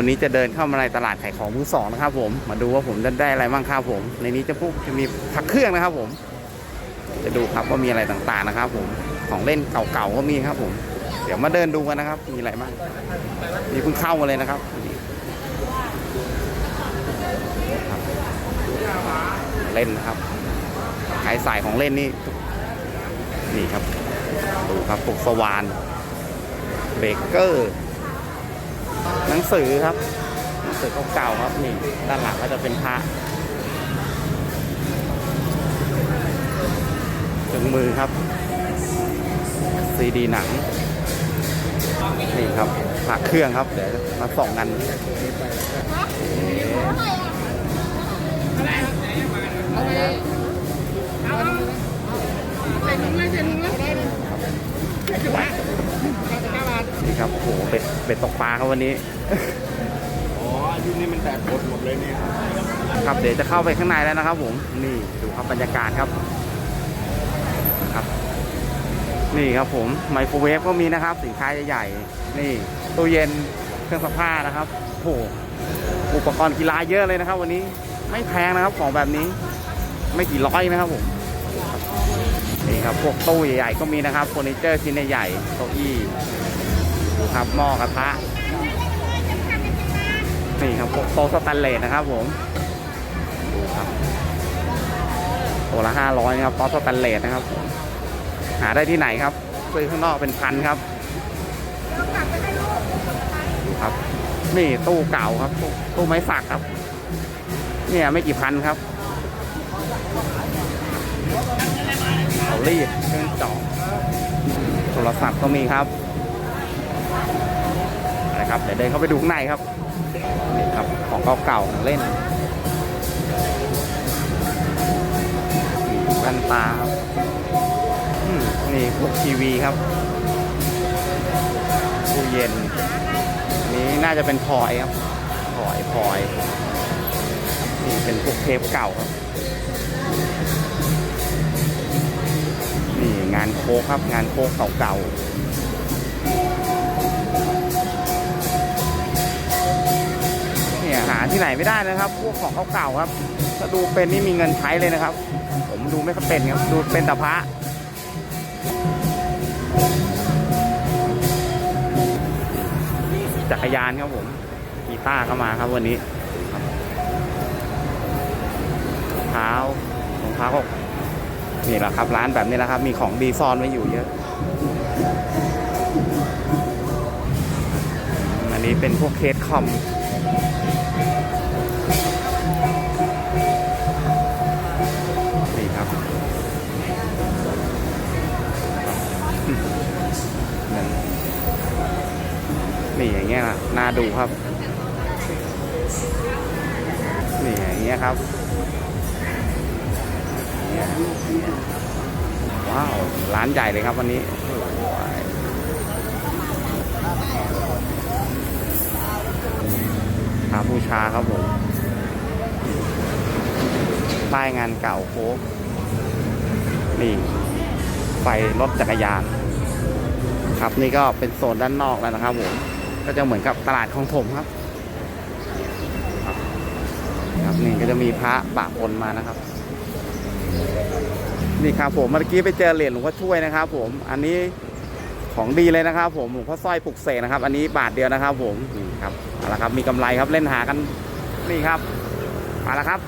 วันนี้จะเดินเข้ามาในตลาดขายของมือสองนะครับผม มาดูว่าผมจะได้อะไรบ้างครับผม ในนี้จะพวกจะมีพักเครื่องนะครับผม จะดูครับว่ามีอะไรต่างๆนะครับ ผม ของเล่นเก่าๆก็มีครับผม เดี๋ยวมาเดินดูกันนะครับ มีอะไรบ้าง มีเพิ่งเข้ามาเลยนะครับ เล่นนะครับ ขายสายของเล่นนี่ นี่ครับ ดูครับพวกสวาน เบเกอร์ หนังสือครับหนังสือเก่าๆครับนี่ด้านหลังก็จะเป็นพระถึงมือครับ ซีดีหนัง นี่ครับพระเครื่องครับ เดี๋ยวมาส่องกัน นี่ครับ โอ้โหเบ็ดเบ็ดตกปลาครับวันนี้ อ๋อยุคนี้มันแตกหมดหมดเลยเนี่ย ครับ เดี๋ยวจะเข้าไปข้างในแล้วนะครับผม นี่ดูครับบรรยากาศครับ ครับ นี่ครับผม ไมโครเวฟก็มีนะครับ สินค้าใหญ่ๆ นี่ตู้เย็น เครื่องซักผ้านะครับ โอ้โห อุปกรณ์กีฬาเยอะเลยนะครับ วันนี้ ไม่แพงนะครับของแบบนี้ ไม่กี่ร้อยนะครับผมนี่ครับพวกตู้ใหญ่ๆก็มีนะครับเฟอร์นิเจอร์ชิ้นใหญ่ๆเก้าอี้ดู ครับหม้อกระทะนี่ครับพวกโต๊ะสแตนเลสนะครับผมดูครับตัวละห้าร้อยครับโต๊ะสแตนเลสนะครับหาได้ที่ไหนครับซื้อข้างนอกเป็นพันครับดูครับ นี่ตู้เก่าครับ ตู้ไม้สักครับ เนี่ยไม่กี่พันครับเขารีดเครื่องจาะโทรศัพท์ก็มีครับ นะครับเดี๋ยวเดินเข้าไปดูข้างในครับนี่ครับของเก่าๆของเล่นแว่นตาครับอืมนี่พวกทีวีครับตู้เย็น นี้น่าจะเป็นพลอยครับพลอยพลอยนี่เป็นพวกเทปเก่าครับนี่งานโค้กครับงานโค้กเก่าๆ ที่ไหนไม่ได้นะครับ พวกของเก่าๆครับ ถ้าดูเป็นนี่มีเงินใช้เลยนะครับ ผมดูไม่ค่อยเป็นครับ ดูเป็นแต่พระจักรยานครับผมกีตาร์เข้ามาครับวันนี้รองเท้ารองเท้าก็นี่แหละครับร้านแบบนี้แหละครับ มีของดีซ่อนไว้อยู่เยอะอันนี้เป็นพวกเคสคอม นี่ครับนั่นนี่อย่างเงี้ยนะน่าดูครับ นี่อย่างเงี้ยครับว้าว ร้านใหญ่เลยครับวันนี้โอ้โหพาบูชาครับผม ป้ายงานเก่าโค้กนี่ ไฟรถจักรยาน ครับนี่ก็เป็นโซนด้านนอกแล้วนะครับผม ก็จะเหมือนกับตลาดของถมครับครับ ครับนี่ก็จะมีพระปะปนมานะครับ นี่ครับผมเมื่อกี้ไปเจอเหรียญหลวงพ่อช่วยนะครับ ผม อันนี้ของดีเลยนะครับ ผมหลวงพ่อสร้อยปลุกเสกนะครับ อันนี้บาทเดียวนะครับ ผมนี่ครับ เอาละครับมีกำไรครับเล่นหากันนี่ครับมาแล้วครับ